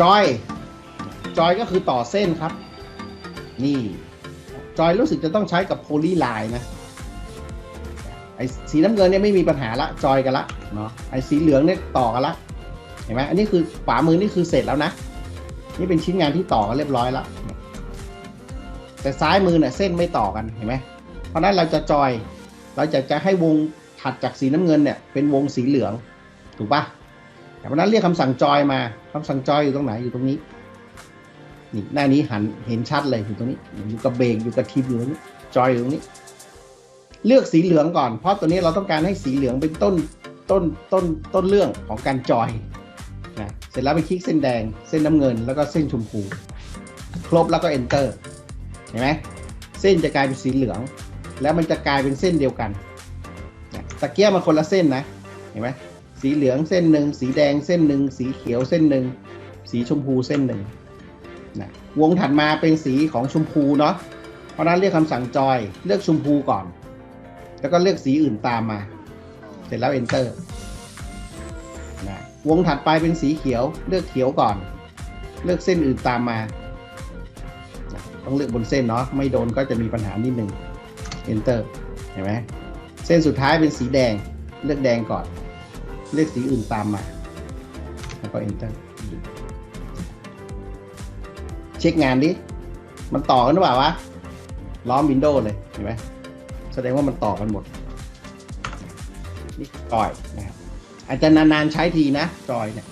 จอย จอยก็คือต่อเส้นครับ นี่ จอยรู้สึกจะต้องใช้กับโพลีไลน์นะ ไอ้สีน้ำเงินเนี่ยไม่มีปัญหาละจอยกันละเนาะ ไอ้สีเหลืองเนี่ยต่อกันละ เห็นไหมอันนี้คือขวามือนี่คือเสร็จแล้วนะ นี่เป็นชิ้นงานที่ต่อกันเรียบร้อยแล้วแต่ซ้ายมือเนี่ยเส้นไม่ต่อกัน เห็นไหม เพราะฉะนั้นเราจะจอย เราจะจะให้วงถัดจากสีน้ำเงินเนี่ยเป็นวงสีเหลือง ถูกปะ เพราะนั้นเรียกคำสั่งจอยมาคำสั่งจอยอยู่ตรงไหนอยู่ตรงนี้นี่หน้านี้หันเห็นชัดเลยอยู่ตรงนี้ อยู่กับเบรกอยู่กับทีมอยู่ตรงนี้จอยอยู่ตรงนี้ เลือกสีเหลืองก่อน เพราะตัวนี้เราต้องการให้สีเหลืองเป็นต้นต้นต้นต้นเรื่องของการจอยนะเสร็จแล้วไปคลิกเส้นแดง เส้นน้ำเงินแล้วก็เส้นชมพูครบแล้วก็ enter เห็นไหมเส้นจะกลายเป็นสีเหลือง แล้วมันจะกลายเป็นเส้นเดียวกันตะเกียบมันคนละเส้นนะเห็นไหม สีเหลืองเส้นหนึ่ง สีแดงเส้นหนึ่ง สีเขียวเส้นหนึ่ง สีชมพูเส้นหนึ่งนะวงถัดมาเป็นสีของชมพูเนาะ เพราะนั้นเรียกคำสั่งจอย เลือกชมพูก่อน แล้วก็เลือกสีอื่นตามมา เสร็จแล้ว enter นะวงถัดไปเป็นสีเขียว เลือกเขียวก่อน เลือกเส้นอื่นตามมา ต้องเลือกบนเส้นเนาะ ไม่โดนก็จะมีปัญหานิดหนึ่ง enter เห็นไหม เส้นสุดท้ายเป็นสีแดง เลือกแดงก่อน เลือกสีอื่นตามมา แล้วก็ enter เช็คงานดิ มันต่อกันหรือเปล่าวะ ล้อมวินโดว์เลย เห็นไหม แสดงว่ามันต่อกันหมด นี่จอยนะครับอาจจะนานๆใช้ทีนะจอยเนี่ย